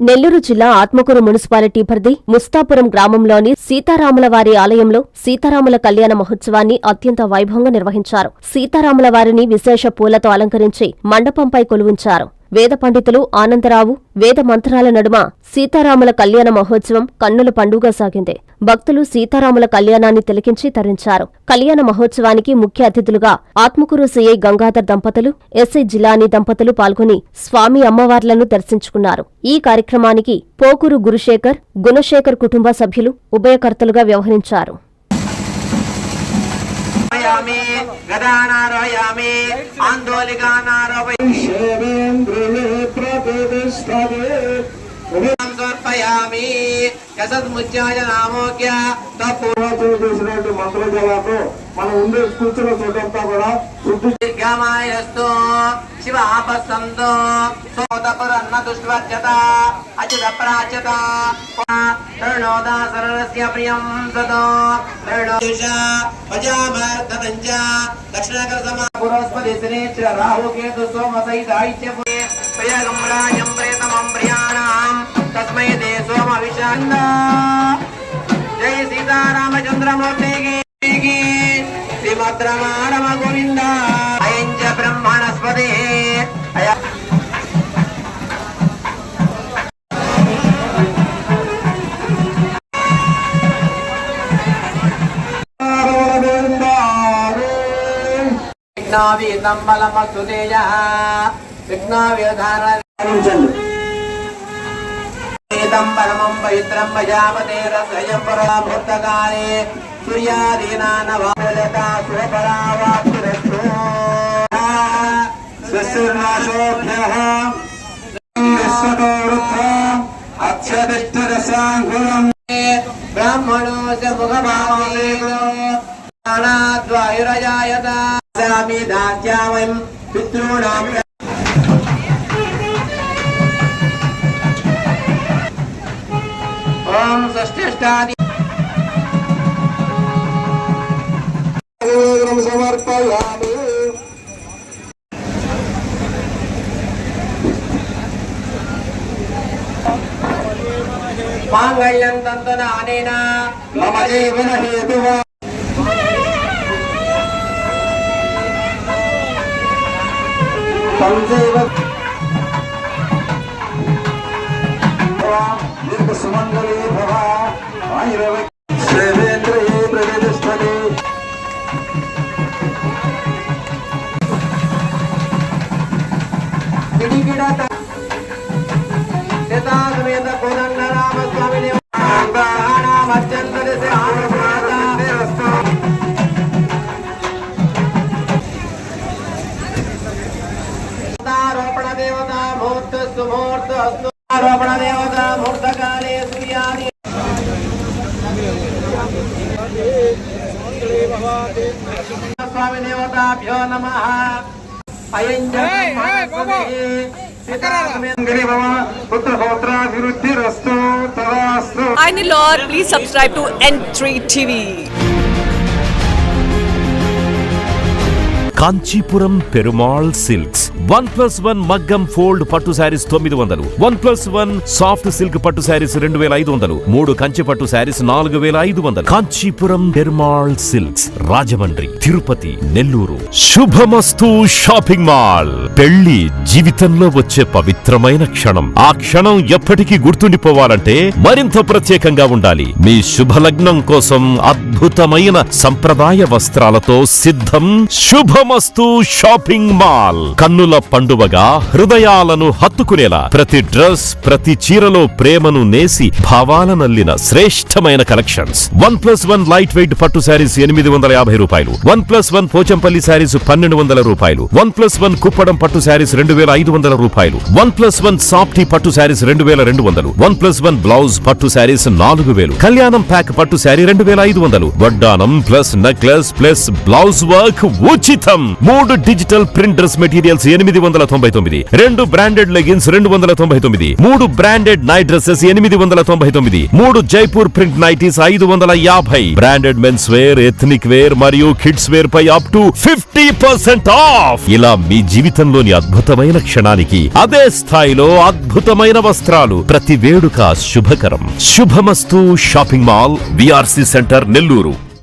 నెల్లూరు జిల్లా ఆత్మకూరు మున్సిపాలిటీ పరిధి ముస్తాపురం గ్రామంలోని సీతారాముల వారి ఆలయంలో సీతారాముల కళ్యాణ మహోత్సవాన్ని అత్యంత వైభవంగా నిర్వహించారు. సీతారాముల వారిని విశేష పూలతో అలంకరించి మండపంపై కొలువుంచారు. వేద పండితులు ఆనందరావు వేద మంత్రాల నడుమ సీతారాముల కళ్యాణ మహోత్సవం కన్నుల పండుగ సాగింది. భక్తులు సీతారాముల కళ్యాణాన్ని తిలకించి తరించారు. కళ్యాణ మహోత్సవానికి ముఖ్య అతిథులుగా ఆత్మకూరు సీఐ గంగాధర్ దంపతులు ఎస్ఐ జిలానీ దంపతులు పాల్గొని స్వామి అమ్మవార్లను దర్శించుకున్నారు. ఈ కార్యక్రమానికి పోకూరు గురుశేఖర్ గుణశేఖర్ కుటుంబ సభ్యులు ఉభయకర్తలుగా వ్యవహరించారు. ఆందోళికానారోహయామి శివేంద్రియ ప్రతిష్టదే సమర్పయామి. యసద్ముత్యాయ నామోగ్య చేసినటువంటి మంత్ర జలాలు మనం ఉండే కూర్చున్న చోటంతా కూడా శుద్ధి దీర్ఘమాయస్తు శివ ఆపస్సంతో. సోతపురన్న దుష్వర్జత. అచ్యుత ప్రాచ్యత తరుణోదా సరస్య ప్రియం సదో తరుణోష భజామర్దనంజ దక్షిణకర సమా పురస్పతి సహిత ఐత్య ప్రియగమ్రాయం ప్రేతమం దే సోమ జయ సీతారామచంద్రమూర్తికి శ్రీమద్రమాణమ గోవింద అయం చ బ్రహ్మణస్పతి. అయ. విఘ్నావీతం తేజ. విఘ్నావ్యధార పాటించండి ఏతం పరమం పవిత్రం భజామతే రసయం పరామృతకాలే సూర్యాదీనానవాలత శుభపరావాప్తిరస్తు శశిర్నాశోభ్యః విశ్వతో వృత్ర అత్యధిష్ఠిరసాంకులం బ్రాహ్మణోస్య ముఖభావేదో జ్ఞానాద్వాయురజాయత సామి దాస్యామయం పితॄణాం ఓం షష్ఠిష్టాది సమర్పయామి మాంగళ్యం తంతనానేన మమ జీవన హేతువా సంజీవ భవ ఆరోపణ దేవత ముహూర్త సుముహూర్త అస్తు ఆరోపణ దేవత ముహూర్తకాలే సూర్యాది స్వామి దేవతాభ్యో నమ. తదాస్తు. Hi, Lord. Please subscribe to N3 TV. Kanchipuram Perumal silks one plus one మగ్గం ఫోల్డ్ పట్టు శారీస్ తొమ్మిది వందలు. One plus one soft silk పట్టు శారీస్ రెండు వేల ఐదు వందలు. మూడు కంచి పట్టు శారీస్ నాలుగు వేల ఐదు వందలు. Kanchipuram Perumal silks Rajahmundry Tirupati Nellore. Subhamastu shopping mall. పెళ్ళి జీవితంలో వచ్చే పవిత్రమైన క్షణం. ఆ క్షణం ఎప్పటికీ గుర్తుండిపోవాలంటే మరింత ప్రత్యేకంగా ఉండాలి. మీ శుభలగ్నం కోసం అద్భుతమైన సంప్రదాయ వస్త్రాలతో సిద్ధం శుభమస్తు షాపింగ్ మాల్. కన్నుల పండువగా హృదయాలను హత్తుకునేలా ప్రతి డ్రెస్ ప్రతి చీరలో ప్రేమను నేసి భావాలనల్లిన శ్రేష్టమైన collections. One plus one light weight పట్టు శారీస్ ఎనిమిది వందల యాభై రూపాయలు. One plus one Pochampally saris పన్నెండు వందల రూపాయలు. వన్ ప్లస్ వన్ కుప్పడం పట్టు శారీస్ రెండు వేల ఐదు వందల రూపాయలు. వన్ ప్లస్ వన్ సాఫ్టీ పట్టు శారీస్ రెండు వేల రెండు వందలు. వన్ ప్లస్ వన్ బ్లౌజ్ పట్టు శారీస్ నాలుగు వేలు. కళ్యాణం ప్యాక్ పట్టు శారీ రెండు వేల ఐదు వందలు. వడ్డానం plus necklace plus blouse work ఉచితం. మూడు డిజిటల్ ప్రింటర్స్ మెటీరియల్స్ మెటీరియల్స్ ఎనిమిది వందల తొంభై తొమ్మిది. రెండు బ్రాండెడ్ లెగిన్స్ రెండు వందల తొంభై తొమ్మిది. మూడు బ్రాండెడ్ నైట్ డ్రెస్సెస్ ఎనిమిది వందల తొంభై తొమ్మిది. మూడు జైపూర్ ప్రింట్ నైటీస్ ఐదు వందల యాభై. Branded men's wear ethnic wear మరియు kids wear pi up to fifty percent off ఇలా మీ జీవితంలోని అద్భుతమైన క్షణానికి అదే స్థాయిలో అద్భుతమైన వస్త్రాలు. ప్రతి వేడుక శుభకరం. Subhamastu shopping mall VRC centre Nellore.